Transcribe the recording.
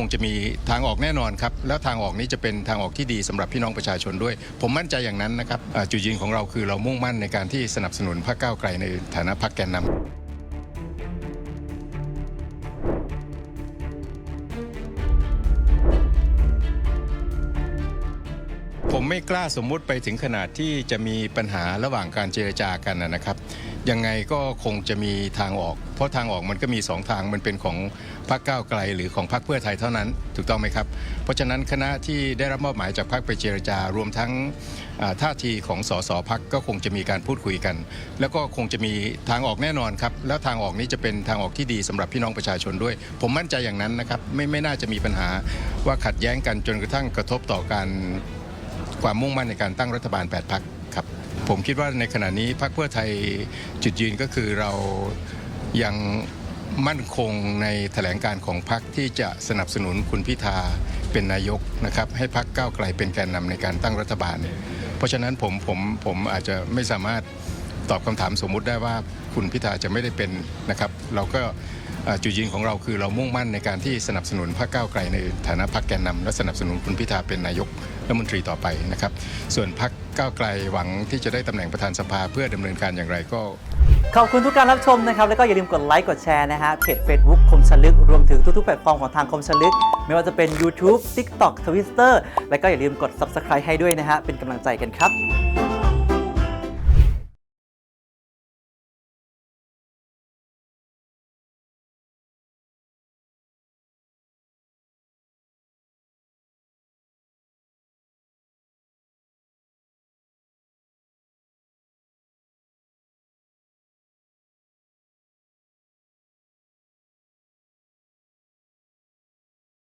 คงจะมีทางออกแน่นอนครับ แล้วทางออกนี้จะเป็นทางออกที่ดีสำหรับพี่น้องประชาชนด้วย ผมมั่นใจอย่างนั้นนะครับจุดยืนของเราคือเรามุ่งมั่นในการที่สนับสนุนพรรคก้าวไกลในฐานะพรรคแกนนำผมไม่กล้าสมมุติไปถึงขนาดที่จะมีปัญหาระหว่างการเจรจากันนะครับ ยังไงก็คงจะมีทางออก เพราะทางออกมันก็มีสองทางมันเป็นของพรรคก้าวไกล หรือของพรรคเพื่อไทยเท่านั้นถูกต้องไหมครับ เพราะฉะนั้นคณะที่ได้รับมอบหมายจากพรรคไปเจรจารวมทั้งท่าทีของสสพักก็คงจะมีการพูดคุยกัน แล้วก็คงจะมีทางออกแน่นอนครับ แล้วทางออกนี้จะเป็นทางออกที่ดีสำหรับพี่น้องประชาชนด้วย ผมมั่นใจอย่างนั้นนะครับไม่ไม่น่าจะมีปัญหาว่าขัดแย้งกันจนกระทั่งกระทบต่อการความมุ่งมั่นในการตั้งรัฐบาล8พัก ครับผมคิดว่าในขณะนี้พักเพื่อไทยจุดยืนก็คือเรายังมั่นคงในแถลงการของพักที่จะสนับสนุนคุณพิธาเป็นนายกนะครับ ให้พักก้าวไกลเป็นแกนนำในการตั้งรัฐบาล เพราะฉะนั้นผมผมผมอาจจะไม่สามารถตอบคำถามสมมุติได้ว่าคุณพิธาจะไม่ได้เป็นนะครับ เราก็ จุดยืนของเราคือเรามุ่งมั่นในการที่สนับสนุนพรรคก้าวไกลในฐานะพรรคแกนนำและสนับสนุนคุณพิธาเป็นนายกรัฐมนตรีต่อไปนะครับ ส่วนพรรคก้าวไกลหวังที่จะได้ตำแหน่งประธานสภาเพื่อดำเนินการอย่างไรก็ ขอบคุณทุกการรับชมนะครับ แล้วก็อย่าลืมกดไลค์กดแชร์นะฮะเพจ Facebook คมชลึก รวมถึงทุกๆแพลตฟอร์มของทางคมชลึก ไม่ว่าจะเป็น YouTube TikTok Twitter แล้วก็อย่าลืมกด Subscribe ให้ด้วยนะฮะเป็นกำลังใจกันครับ